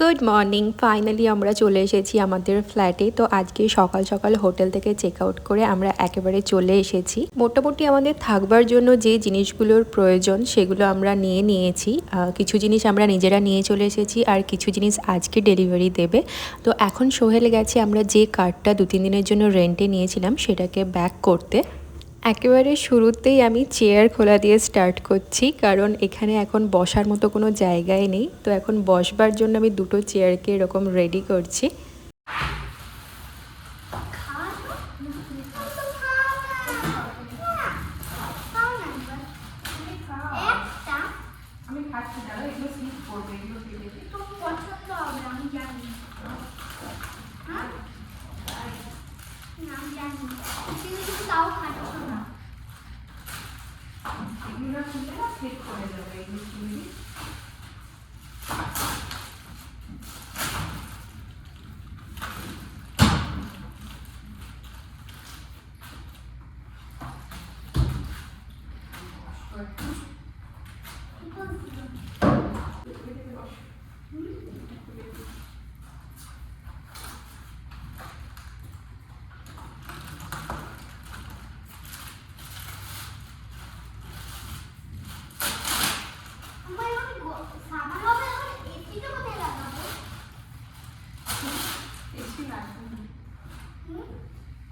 Good morning finally আমরা চলে এসেছি আমাদের ফ্ল্যাটে তো আজকে সকাল সকাল হোটেল থেকে চেক আউট করে আমরা একেবারে চলে এসেছি। মোটামুটি আমাদের থাকবার জন্য যে জিনিসগুলোর প্রয়োজন সেগুলো আমরা নিয়ে নিয়েছি। কিছু জিনিস আমরা নিজেরা নিয়ে চলে এসেছি আর কিছু জিনিস আজকে ডেলিভারি দেবে। তো এখন সোহেল গেছে, আমরা যে কার্ডটা দু তিন দিনের জন্য রেন্টে নিয়েছিলাম সেটাকে ব্যাক করতে। একেবারে শুরুতেই আমি চেয়ার খোলা দিয়ে স্টার্ট করছি, কারণ এখানে এখন বসার মতো কোনো জায়গাই নেই। তো এখন বসবার জন্য আমি দুটো চেয়ারকে এরকম রেডি করছি। আমি খাচ্ছি না এগুলো স্লিপ করবে এগুলো দিলে এগুলো খুলে না স্লিপ করে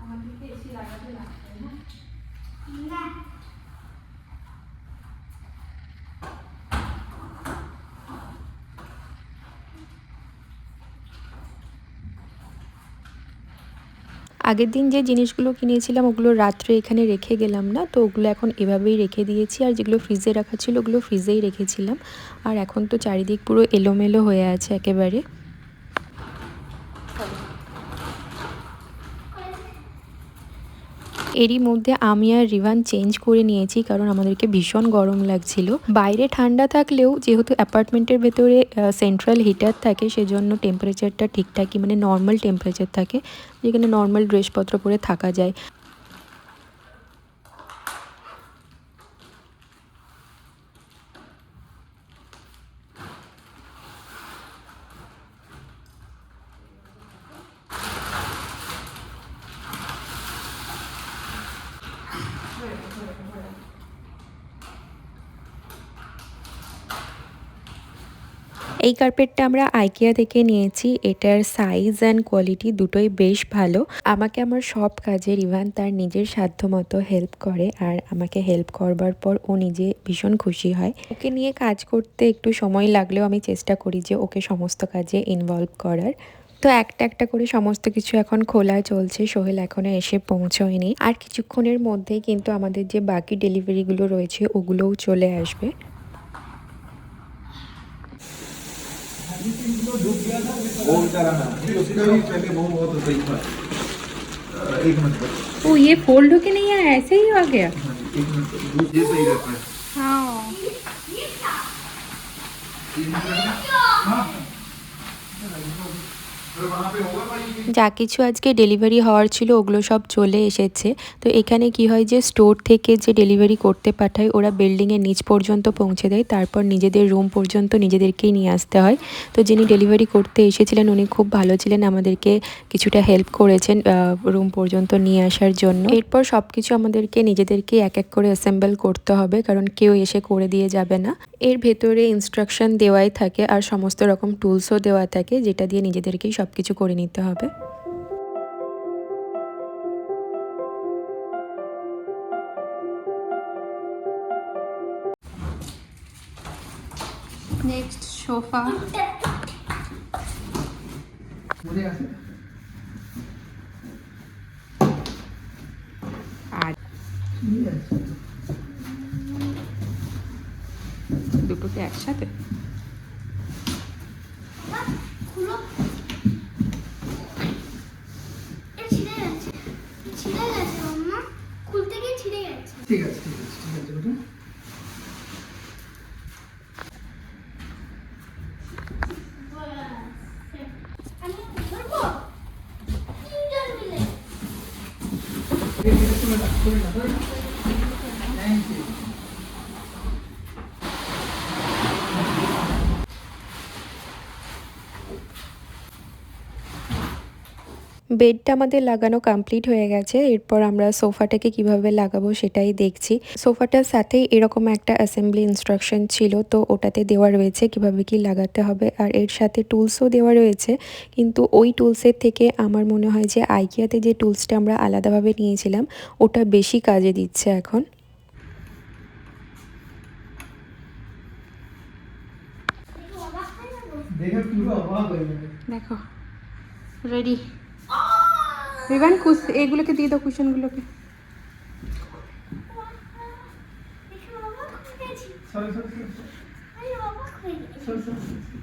আমাদেরকে এসি লাগাতে লাগবে না। আগের দিন যে জিনিসগুলো কিনেছিলাম ওগুলো রাত্রে এখানে রেখে গেলাম না তো ওগুলো এখন এভাবেই রেখে দিয়েছি। আর যেগুলো ফ্রিজে রাখা ছিল ওগুলো ফ্রিজেই রেখেছিলাম। আর এখন তো চারিদিক পুরো এলোমেলো হয়ে আছে একেবারে। এরই মধ্যে আমি আর রিভান চেঞ্জ করে নিয়েছি কারণ আমাদেরকে ভীষণ গরম লাগছিল। বাইরে ঠান্ডা থাকলেও যেহেতু অ্যাপার্টমেন্টের ভেতরে সেন্ট্রাল হিটার থাকে, সেজন্য টেম্পারেচারটা ঠিকঠাকই মানে নর্মাল টেম্পারেচার থাকে, যেখানে নর্মাল ড্রেসপত্র পরে থাকা যায়। এই কার্পেটটা আমরা আইকিয়া থেকে নিয়েছি। এটার সাইজ অ্যান্ড কোয়ালিটি দুটোই বেশ ভালো। আমাকে আমার সব কাজে রিভান তার নিজের সাধ্য মতো হেল্প করে আর আমাকে হেল্প করবার পর ও নিজে ভীষণ খুশি হয়। ওকে নিয়ে কাজ করতে একটু সময় লাগলেও আমি চেষ্টা করি যে ওকে সমস্ত কাজে ইনভলভ করার। তো একটা একটা করে সমস্ত কিছু এখন খোলা চলছে। সোহেল এখনও এসে পৌঁছয়নি। আর কিছুক্ষণের মধ্যেই কিন্তু আমাদের যে বাকি ডেলিভারিগুলো রয়েছে, ওগুলোও চলে আসবে। वो बेचारा ना उसका भी पहले वो बहुत सही था एक मिनट ओ ये फोल्ड होके नहीं आया ऐसे ही आ गया? एक मिनट ये सही रहता है हाँ हाँ। যা কিছু আজকে ডেলিভারি হওয়ার ছিল, ওগুলো সব চলে এসেছে। তো এখানে কি হয় যে, স্টোর থেকে যে ডেলিভারি করতে পাঠায়, ওরা বিল্ডিংয়ের নিচ পর্যন্ত পৌঁছে দেয়। তারপর নিজেদের রুম পর্যন্ত নিজেদেরকেই নিয়ে আসতে হয়। তো যিনি ডেলিভারি করতে এসেছিলেন, উনি খুব ভালো ছিলেন। আমাদেরকে কিছুটা হেল্প করেছেন রুম পর্যন্ত নিয়ে আসার জন্য। এরপর সব কিছু আমাদেরকে, নিজেদেরকে এক এক করে অ্যাসেম্বল করতে হবে, কারণ কেউ এসে করে দিয়ে যাবে না। এর ভেতরে ইনস্ট্রাকশন দেওয়াই থাকে, আর সমস্ত রকম টুলসও দেওয়া থাকে, যেটা দিয়ে নিজেদেরকেই সব সব কিছু করে নিতে হবে। নেক্সট সোফা আর দুটোকে একসাথে? ঠিক আছে ঠিক আছে। বেডটা আমাদের লাগানো কমপ্লিট হয়ে গেছে। এরপর আমরা সোফাটাকে কীভাবে লাগাবো সেটাই দেখছি। সোফাটার সাথেই এরকম একটা অ্যাসেম্বলি ইনস্ট্রাকশন ছিল তো ওটাতে দেওয়া রয়েছে কীভাবে কি লাগাতে হবে। আর এর সাথে টুলসও দেওয়া রয়েছে কিন্তু ওই টুলসের থেকে আমার মনে হয় যে আইকিয়াতে যে টুলসটা আমরা আলাদাভাবে নিয়েছিলাম ওটা বেশি কাজে দিচ্ছে এখন। দেখে রেডি রিবান কুশ এগুলোকে দিয়ে দাও কুশনগুলোকে দেখে অবাক হয়ে গেছি সরে সরে সরে আমি অবাক হয়ে গেছি সরে সরে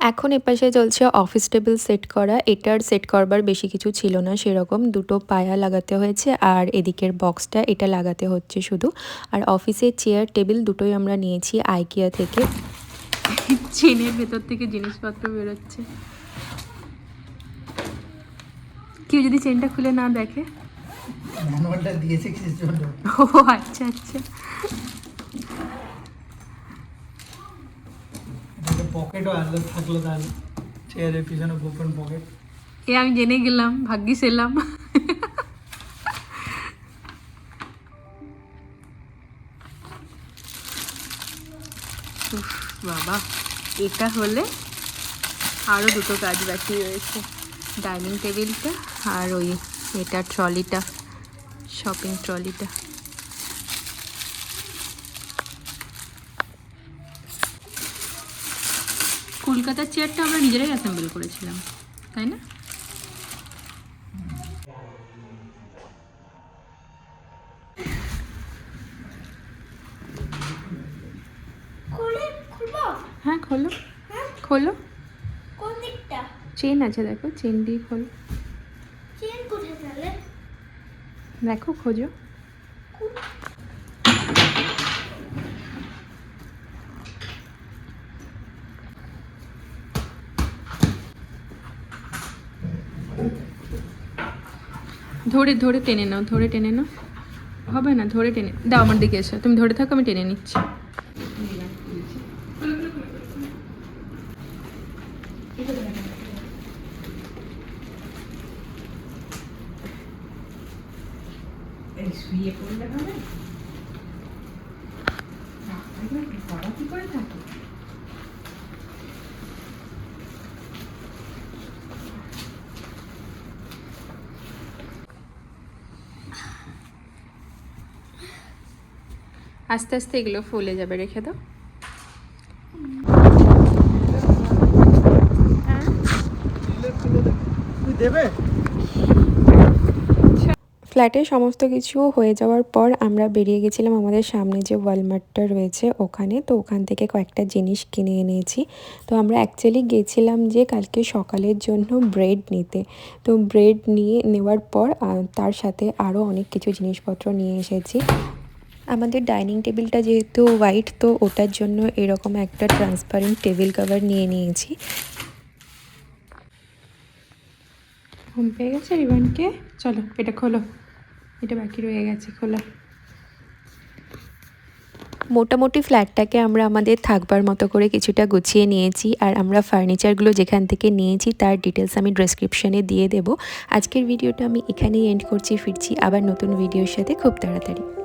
এখন এপাশে চলছে অফিস টেবিল সেট করা। এটার সেট করবার বেশি কিছু ছিল না সেরকম দুটো পায়া লাগাতে হয়েছে আর এদিকের বক্সটা এটা লাগাতে হচ্ছে শুধু। আর অফিসের চেয়ার টেবিল দুটোই আমরা নিয়েছি আইকিয়া থেকে। চেনের ভেতর থেকে জিনিসপত্র বেরোচ্ছে। কেউ যদি চেনটা খুলে না দেখে? দিয়েছে ও আচ্ছা আচ্ছা। পকেটও আলাদা থাকল তাহলে চেয়ারের পিছনে গোপন পকেট এ আমি জেনে গেলাম, ভাগ্যিস এলাম। বাবা, এটা হলে আরও দুটো কাজ বাকি রয়েছে। ডাইনিং টেবিলটা আর ওই এটা ট্রলিটা শপিং ট্রলিটা। কলকাতার চেয়ারটা আমরা নিজেরাই অ্যাসেম্বল করেছিলাম তাই না? হ্যাঁ খোলো। হ্যাঁ? খোলো। কোন দিকটা? চেন আছে দেখো চেন দিয়ে খোলো। চেন কোথায় তাহলে? দেখো খোঁজো। ধরে ধরে টেনে নাও, ধরে টেনে নাও। হবে না, ধরে টেনে, দাও আমার দিকে এসো। তুমি ধরে থাকো, আমি টেনে নিচ্ছি। শুয়ে পড়লে হবে? কি করে থাকে? আস্তে আস্তে এগুলো ফুলে যাবে, রেখে দাও। ফ্ল্যাটে সমস্ত কিছু হয়ে যাওয়ার পর আমরা বেরিয়ে গেছিলাম আমাদের সামনে যে ওয়ালমার্টটা রয়েছে ওখানে। তো ওখান থেকে কয়েকটা জিনিস কিনে এনেছি। তো আমরা অ্যাকচুয়ালি গেছিলাম যে কালকে সকালের জন্য ব্রেড নিতে। তো ব্রেড নিয়ে নেওয়ার পর তার সাথে আরও অনেক কিছু জিনিসপত্র নিয়ে এসেছি। আমাদের ডাইনিং টেবিলটা যেহেতু হোয়াইট তো ওটার জন্য এরকম একটা ট্রান্সপারেন্ট টেবিল কভার নিয়ে নিয়েছি। ঘুম পেয়ে গেছে রিবানকে? চলো এটা খোলো। এটা বাকি রয়ে গেছে খোলো। মোটামুটি ফ্ল্যাটটাকে আমরা আমাদের থাকবার মতো করে কিছুটা গুছিয়ে নিয়েছি আর আমরা ফার্নিচারগুলো যেখান থেকে নিয়েছি তার ডিটেলস আমি ডেসক্রিপশনে দিয়ে দেব। আজকের ভিডিওটা আমি এখানেই এন্ড করছি ফিরছি আবার নতুন ভিডিওর সাথে খুব তাড়াতাড়ি।